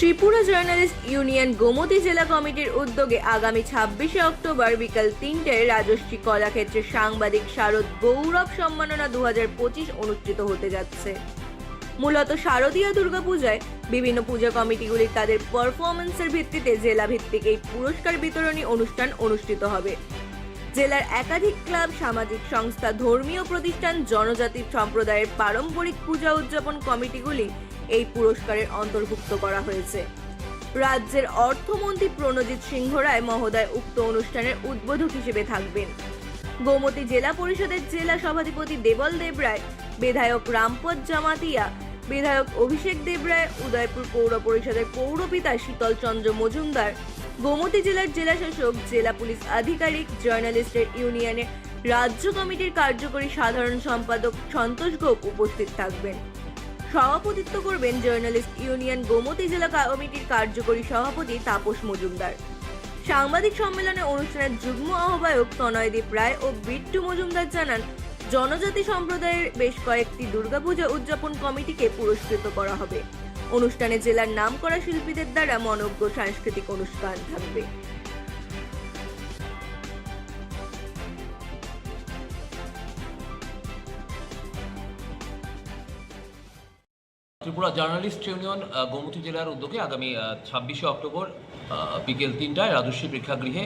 Tripura journalist union Gomti জেলা কমিটির উদ্যোগে আগামী ছাব্বিশে অক্টোবর বিকাল তিনটেয় রাজশ্রী কলাক্ষেত্রের সাংবাদিক শারদ গৌরব সম্মাননা দু হাজার পঁচিশ অনুষ্ঠিত হতে যাচ্ছে। মূলত শারদীয় দুর্গাপূজায় বিভিন্ন পূজা কমিটিগুলি তাদের পারফরমেন্সের ভিত্তিতে জেলা ভিত্তিক এই পুরস্কার বিতরণী অনুষ্ঠান অনুষ্ঠিত হবে। জেলার একাধিক ক্লাব, সামাজিক সংস্থা, ধর্মীয় প্রতিষ্ঠান জনজাতি সম্প্রদায়ের পারম্পরিক পূজা উদযাপন কমিটিগুলি এই পুরস্কারের অন্তর্ভুক্ত করা হয়েছে। রাজ্যের অর্থমন্ত্রী প্রণজিৎ সিংহ রায় মহোদয় উক্ত অনুষ্ঠানের উদ্বোধক হিসেবে থাকবেন। গোমতী জেলা পরিষদের জেলা সভাধিপতি দেবল দেবরায় বিধায়ক রামপদ জামাতিয়া, বিধায়ক অভিষেক দেবরায় উদয়পুর পৌর পরিষদের পৌরপিতা শীতল চন্দ্র মজুমদার গোমতী জেলার জেলাশাসক, জেলা পুলিশ আধিকারিক, জার্নালিস্টের ইউনিয়নের রাজ্য কমিটির কার্যকরী সাধারণ সম্পাদক সন্তোষ গোপ উপস্থিত থাকবেন। সভাপতিত্ব করবেন জার্নালিস্ট ইউনিয়ন গোমতী জেলা কমিটির কার্যকরী সভাপতি তাপস মজুমদার। সাংবাদিক সম্মেলনে অনুষ্ঠানের যুগ্ম আহ্বায়ক তনয়দীপ রায় ও বিট্টু মজুমদার জানান, জনজাতি সম্প্রদায়ের বেশ কয়েকটি দুর্গাপূজা উদযাপন কমিটিকে পুরস্কৃত করা হবে। অনুষ্ঠানে জেলার নাম করা শিল্পীদের দ্বারা মনজ্ঞ সাংস্কৃতিক অনুষ্ঠান থাকবে। ত্রিপুরা জার্নালিস্ট ইউনিয়ন গোমতী জেলার উদ্যোগে আগামী ছাব্বিশে অক্টোবর বিকেল তিনটায় রাজস্বী প্রেক্ষাগৃহে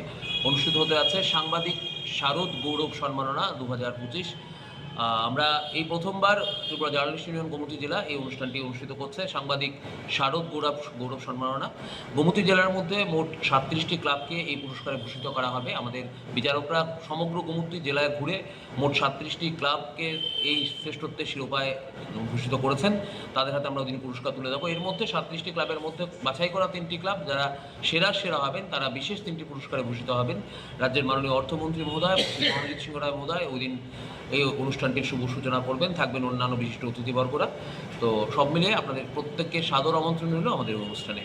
অনুষ্ঠিত হতে যাচ্ছে সাংবাদিক শারদ গৌরব সম্মাননা দু হাজার পঁচিশ। আমরা এই প্রথমবার ত্রিপুরা জার্নালিস্ট ইউনিয়ন গোমতী জেলা এই অনুষ্ঠানটি অনুষ্ঠিত করছে। সাংবাদিক শারদ গৌরব গৌরব সম্মাননা। গোমতী জেলার মধ্যে মোট সাতত্রিশটি ক্লাবকে এই পুরস্কারে ভূষিত করা হবে। আমাদের বিচারকরা সমগ্র গোমতী জেলায় ঘুরে মোট সাতত্রিশটি ক্লাবকে এই শ্রেষ্ঠত্বের শিরোপায় ভূষিত করেছেন। তাদের হাতে আমরা ওদিন পুরস্কার তুলে দেবো। এর মধ্যে সাতত্রিশটি ক্লাবের মধ্যে বাছাই করা তিনটি ক্লাব, যারা সেরা সেরা হবেন, তারা বিশেষ তিনটি পুরস্কারে ভূষিত হবেন। রাজ্যের মাননীয় অর্থমন্ত্রী মহোদয় শ্রী মনোজিৎ সিংহ রায় মহোদয়, ওই দিন এই অনুষ্ঠানটির শুভ সূচনা করবেন, থাকবেন অন্যান্য বিশিষ্ট অতিথিবর্গরা। তো সব মিলিয়ে আপনাদের প্রত্যেককে সাদর আমন্ত্রণ রইল আমাদের অনুষ্ঠানে।